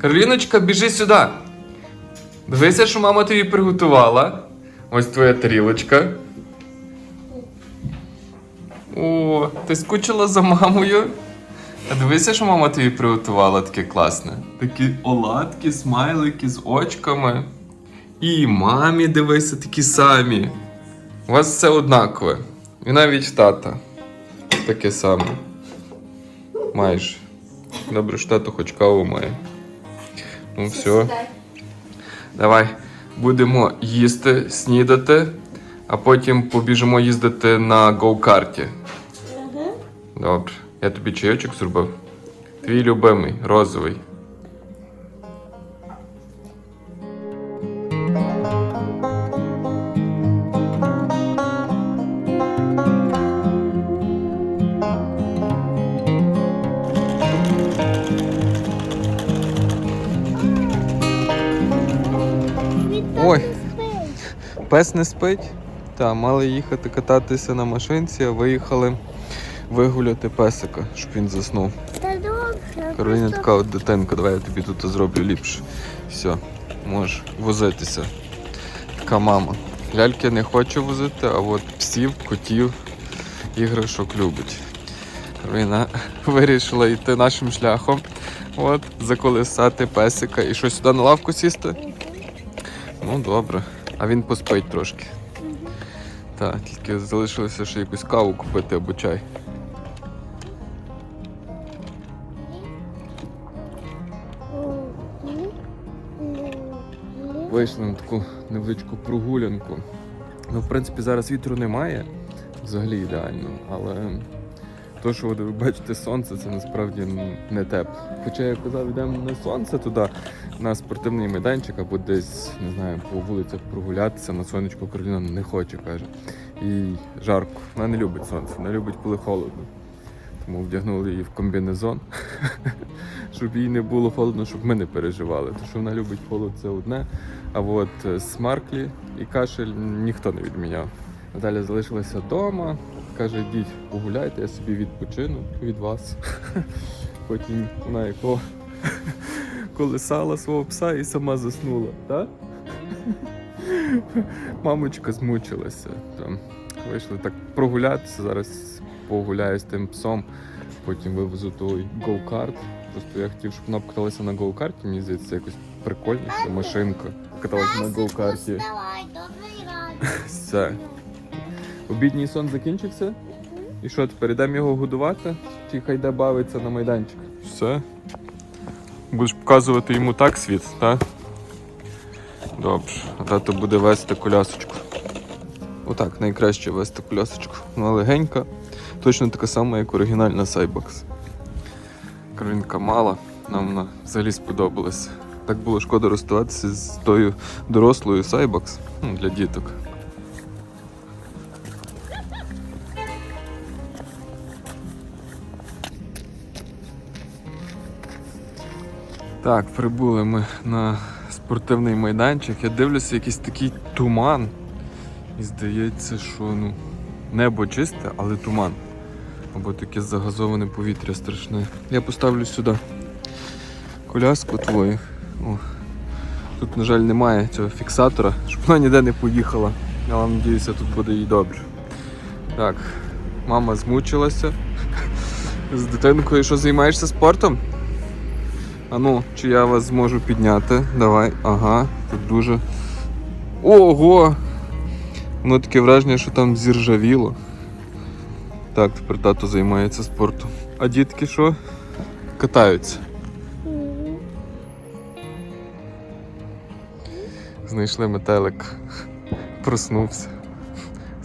Кароліночка, біжи сюди. Дивися, що мама тобі приготувала. Ось твоя тарілочка. О, ти скучила за мамою? А дивися, що мама тобі приготувала таке класне. Такі оладки, смайлики з очками. І мамі дивися такі самі. У вас все однакове. І навіть тата. Таке саме. Майже. Добре, що тато хоч каву має. Ну все. Давай будемо їсти, снідати, а потім побіжимо їздити на гоу-карті. Добре. Я тобі чайочок зробив. Твій любимий, розовий. Ой. Пес не спить. Та, мали їхати кататися на машинці, а виїхали вигуляти песика, щоб він заснув. Кароліна така от дитинка, давай я тобі тут зроблю ліпше. Все, можеш возитися. Така мама. Ляльки не хоче возити, а от псів, котів, іграшок любить. Кароліна вирішила йти нашим шляхом. От, заколисати песика і що сюди на лавку сісти? Ну, добре. А він поспить трошки. Так, тільки залишилося ще якусь каву купити або чай. Вийшли на таку невеличку прогулянку. Ну, в принципі, зараз вітру немає, взагалі ідеально, але то, що ви бачите сонце, це насправді не тепло. Хоча я казав, йдемо на сонце туди, на спортивний майданчик або десь, не знаю, по вулицях прогулятися, на сонечко Кароліна не хоче, каже. І жарко. Вона не любить сонце, вона любить, коли холодно. Тому вдягнули її в комбінезон, щоб їй не було холодно, щоб ми не переживали. Тому що вона любить холод це одне, а от е, смарклі і кашель ніхто не відміняв. Наталя залишилася вдома, каже, йдіть погуляйте, я собі відпочину від вас. Потім вона якого колесала свого пса і сама заснула, так? Мамочка змучилася. Там вийшли так прогулятися. Зараз погуляю з тим псом, потім вивезу той гоу-карт. Просто я хотів, щоб вона покаталася на гоу-карті, мені здається, якось прикольніше, машинка. Каталася на гоу-карті. Все. Обідній сон закінчився? І що, тепер йдемо його годувати? Чи хай йде бавиться на майданчик? Все. Будеш показувати йому так світ, так? Добре. А тато буде вести колясочку. Отак найкраще вести колясочку. Вона легенька, точно така сама, як оригінальна Cybox. Каролінка мала, нам вона взагалі сподобалася. Так було шкода розставатися з тою дорослою Cybox ну, для діток. Так, прибули ми на спортивний майданчик. Я дивлюся, якийсь такий туман. І здається, що ну, небо чисте, але туман. Або таке загазоване повітря страшне. Я поставлю сюди коляску твою. О. Тут, на жаль, немає цього фіксатора, щоб вона ніде не поїхала. Я сподіваюся, тут буде їй добре. Так, мама змучилася. З дитинкою що займаєшся спортом? А ну, чи я вас зможу підняти? Давай, ага, тут дуже. Ого! Воно таке враження, що там зіржавіло. Так, тепер тато займається спортом. А дітки що? Катаються. Знайшли метелик. Проснувся.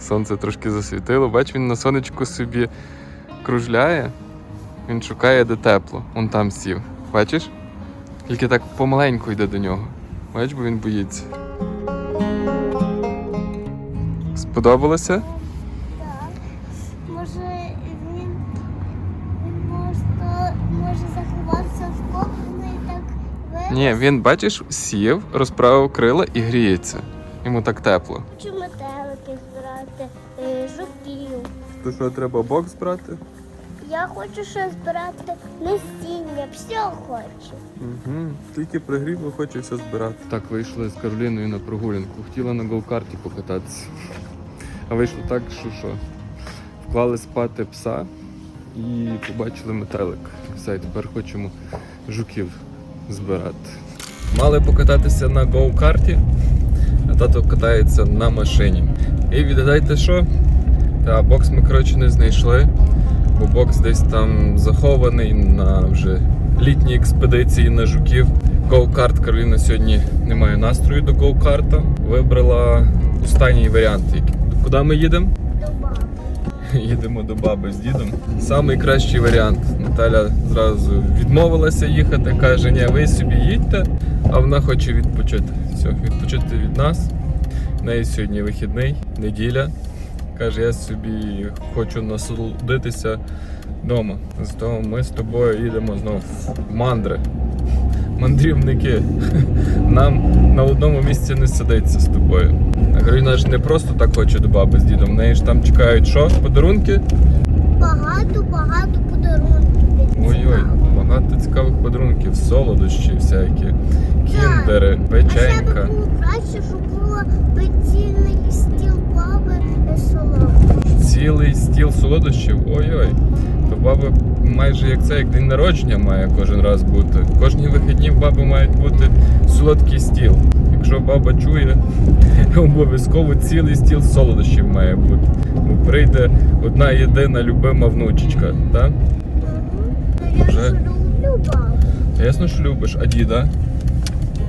Сонце трошки засвітило. Бач, він на сонечку собі кружляє. Він шукає, де тепло. Он там сів. Бачиш? Тільки так помаленьку йде до нього. Бач, бо він боїться. Сподобалося? Так. Може він, він може, може заховатися в кокону і так вирости? Ні, він, бачиш, сів, розправив крила і гріється. Йому так тепло. Хочу метелики збирати, е, жуків. То що, треба бокс брати? Я хочу ще збирати насіння Я все хочу. Угу. Тільки пригрів хоче все збирати. Так, вийшли з Кароліною на прогулянку. Хотіла на гоу-карті покататися. А вийшло так, що що? Вклали спати пса і побачили метелик. Все, і тепер хочемо жуків збирати. Мали покататися на гоу-карті, а тато катається на машині. І відгадайте що? Та бокс ми коротше не знайшли, бокс десь там захований на вже літній експедиції на жуків. Гоу-карт Кароліна сьогодні не має настрою до гоу-карта. Вибрала останній варіант. Куди ми їдемо? До баби. Їдемо до баби з дідом. Самий кращий варіант. Наталя зразу відмовилася їхати, каже, ні, ви собі їдьте, а вона хоче відпочити. Все, відпочити від нас. В неї сьогодні вихідний, неділя. Каже, я собі хочу насолодитися вдома. Зато ми з тобою їдемо знову в мандри. Мандрівники. Нам на одному місці не сидиться з тобою. А ж не просто так хоче до баби з дідом. В неї ж там чекають що? Подарунки? Багато-багато подарунків. Ой-ой, багато цікавих подарунків, солодощі всякі, кіндери, А ще би печенька. було краще, щоб було пецільний Цілий стіл солодощів. Ой-ой. То баба майже як це, як день народження має кожен раз бути. Кожні вихідні в баби мають бути солодкий стіл. Якщо баба чує, обов'язково цілий стіл солодощів має бути. Бо прийде одна єдина любима внучечка, так? Я Вже? люблю бабу. Ясно, що любиш, а діда?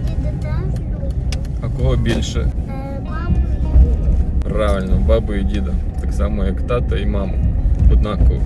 Діда теж люблю. А кого більше? Е, Маму люблю. Правильно, бабу і діда. Так само, як тата і маму. Однаково.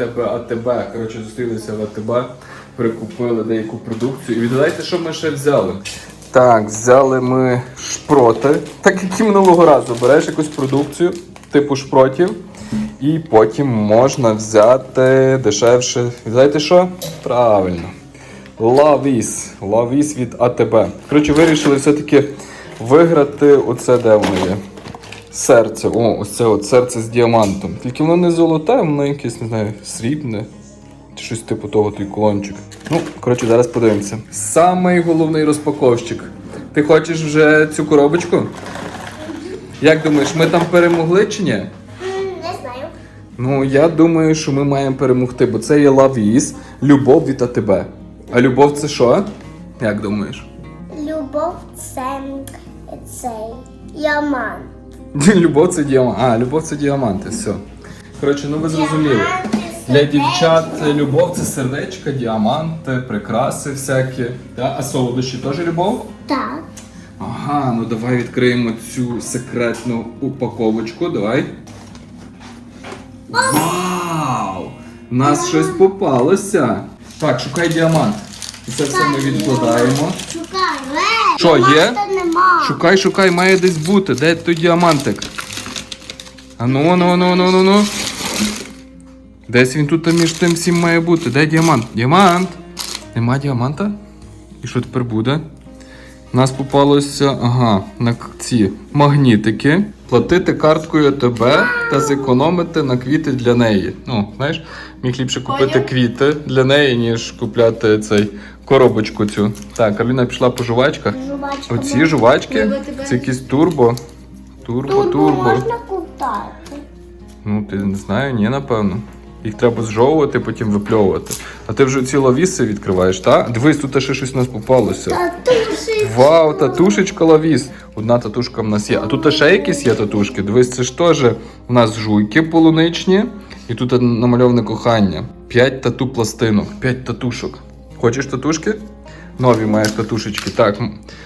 АТБ, АТБ. Коротше, зустрілися в АТБ, прикупили деяку продукцію. І відгадайте, що ми ще взяли. Так, взяли ми шпроти. Так як і минулого разу береш якусь продукцію, типу шпротів, і потім можна взяти дешевше. Відгадайте що? Правильно. Лавіс. Лавіс від АТБ. Коротше, вирішили все-таки виграти оце, де воно є. Серце. О, ось це от серце з діамантом. Тільки воно не золоте, воно якесь, не знаю, срібне. Щось типу того, той кулончик. Ну, коротше, зараз подивимося. Самий головний розпаковщик. Ти хочеш вже цю коробочку? Як думаєш, ми там перемогли чи ні? Не знаю. Ну, я думаю, що ми маємо перемогти, бо це є лавіс, любов від АТБ. А любов це що? Як думаєш? Любов це цей яман. Любов це діамант. А, любов це діаманти, все. Коротше, ну ви зрозуміли. Для дівчат любов це сердечка, діаманти, прикраси всякі. Да? А солодощі теж любов? Так. Ага, ну давай відкриємо цю секретну упаковочку. Давай. Вау! У нас щось попалося. Так, шукай діамант. Це все ми відкладаємо. Шукай. Е, Що, є? Шукай, шукай, має десь бути. Де той діамантик? Ану, ну, ну, ну, ну, ну, ну. Десь він тут між тим всім має бути. Де діамант? Діамант! Нема діаманта? І що тепер буде? У нас попалося, ага, на ці магнітики. Платити карткою АТБ та зекономити на квіти для неї. Ну, знаєш, міг ліпше купити квіти для неї, ніж купляти цей коробочку цю. Так, Кароліна пішла по жувачках. Жувачка Оці була. жувачки, це якісь турбо. Турбо, Турбо турбо. можна купати. Ну, ти не знаю, ні, напевно. Їх треба зжовувати, потім випльовувати. А ти вже ці лавіси відкриваєш, так? Дивись, тут ще щось у нас попалося. Татушечка. Вау, татушечка лавіс. Одна татушка в нас є. А тут ще якісь є татушки. Дивись, це ж теж у нас жуйки полуничні. І тут намальоване кохання. П'ять тату пластинок, п'ять татушок. Хочеш татушки? Нові маєш татушечки. Так,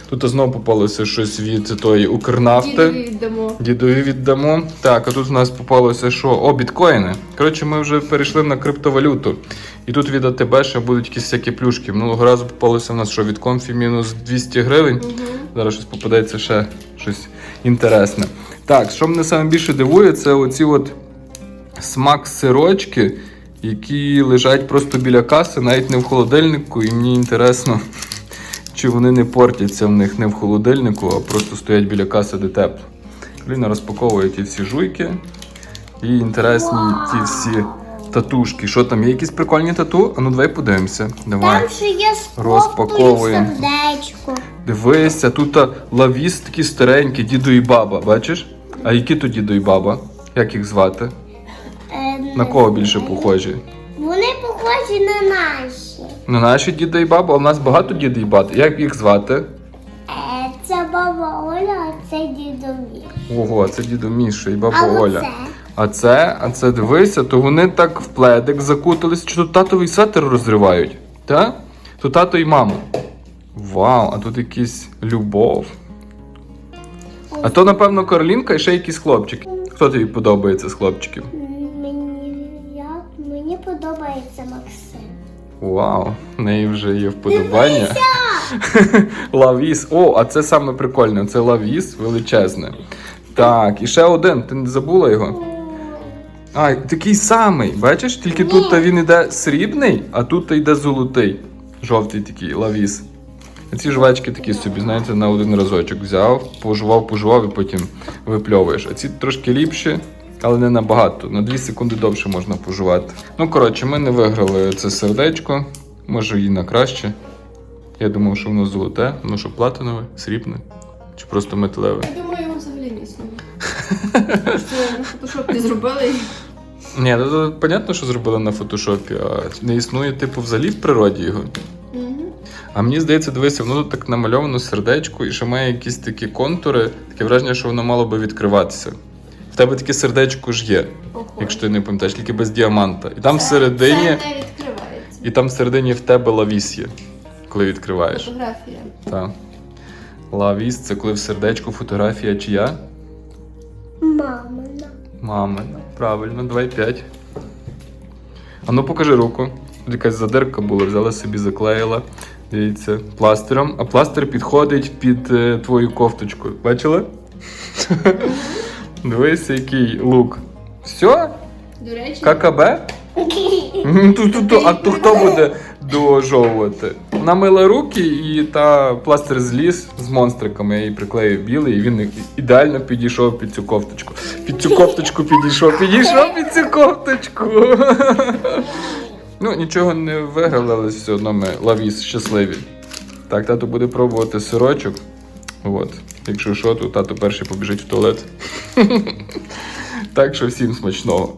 тут знову попалося щось від тої Укрнафти. Дідові віддамо. Дідові віддамо. Так, а тут у нас попалося що? О, біткоїни. Коротше, ми вже перейшли на криптовалюту. І тут від АТБ ще будуть якісь всякі плюшки. Минулого разу попалося в нас що від комфі мінус 200 гривень. Зараз щось попадається ще щось інтересне. Так, що мене саме більше дивує, це оці от смак сирочки, які лежать просто біля каси, навіть не в холодильнику. І мені інтересно, чи вони не портяться в них не в холодильнику, а просто стоять біля каси, де тепло. Ліна розпаковує ті всі жуйки. І інтересні ті всі татушки. Що там, є якісь прикольні тату? А ну давай подивимося. Давай. Там ще є Розпаковуємо. сердечко. Дивися, тут лавіс такі старенькі, діду і баба, бачиш? А які то діду і баба? Як їх звати? На кого більше похожі? Вони похожі на наші. На наші діда і баба, а в нас багато діда і баби. Як їх звати? Е, Це баба Оля, а це дідові. Ого, це дідо Міша і баба А Оля. оце? А це, а це дивися, то вони так в пледик закутались, чи тут татовий светр розривають. Та? То тато і мама. Вау, а тут якийсь любов. А то, напевно, Каролінка і ще якийсь хлопчик. Хто тобі подобається з хлопчиків? Подобається Максим. Вау, в неї вже є вподобання. лавіс. О, а це саме прикольне. Це лавіс величезне. Так, і ще один. Ти не забула його? А, такий самий. Бачиш? Тільки тут та він іде срібний, а тут та йде золотий. Жовтий такий лавіс. Ці жвачки такі собі, знаєте, на один разочок взяв, пожував, пожував і потім випльовуєш. А ці трошки ліпші, але не набагато. На 2 секунди довше можна пожувати. Ну, коротше, ми не виграли це сердечко. Може її на краще. Я думав, що воно золоте, воно що платинове, срібне чи просто металеве. Я думаю, його взагалі не існує. Це на фотошопі зробили. Ні, ну понятно, що зробили на фотошопі, а не існує, типу, взагалі в природі його. А мені здається, дивися, воно тут так намальовано сердечко і ще має якісь такі контури, таке враження, що воно мало би відкриватися. Тебе таке сердечко ж є, Похоже. якщо ти не пам'ятаєш, тільки без діаманта. І там Це- всередині, Це не відкривається. і там всередині в тебе лавіс є, коли відкриваєш. Фотографія. Так. Лавіс це коли в сердечку фотографія чия? Мамина. Мамина. Правильно, давай п'ять. А ну покажи руку. Тут якась задирка була, взяла собі, заклеїла. Дивіться, пластиром. А пластир підходить під е, твою кофточку. Бачила? Дивися, який лук. Все? До речі, ККБ? Ту-ту-ту. А то хто буде дожовувати? Намила руки і та пластир зліз з монстриками. Я її приклеїв білий, і він ідеально підійшов під цю кофточку. Під цю кофточку підійшов, підійшов під цю кофточку. Ну, нічого не виграли, але все одно ми лавіс щасливі. Так, тато буде пробувати сирочок. От. Якщо що, то тато перший побіжить в туалет. Так що всім смачного.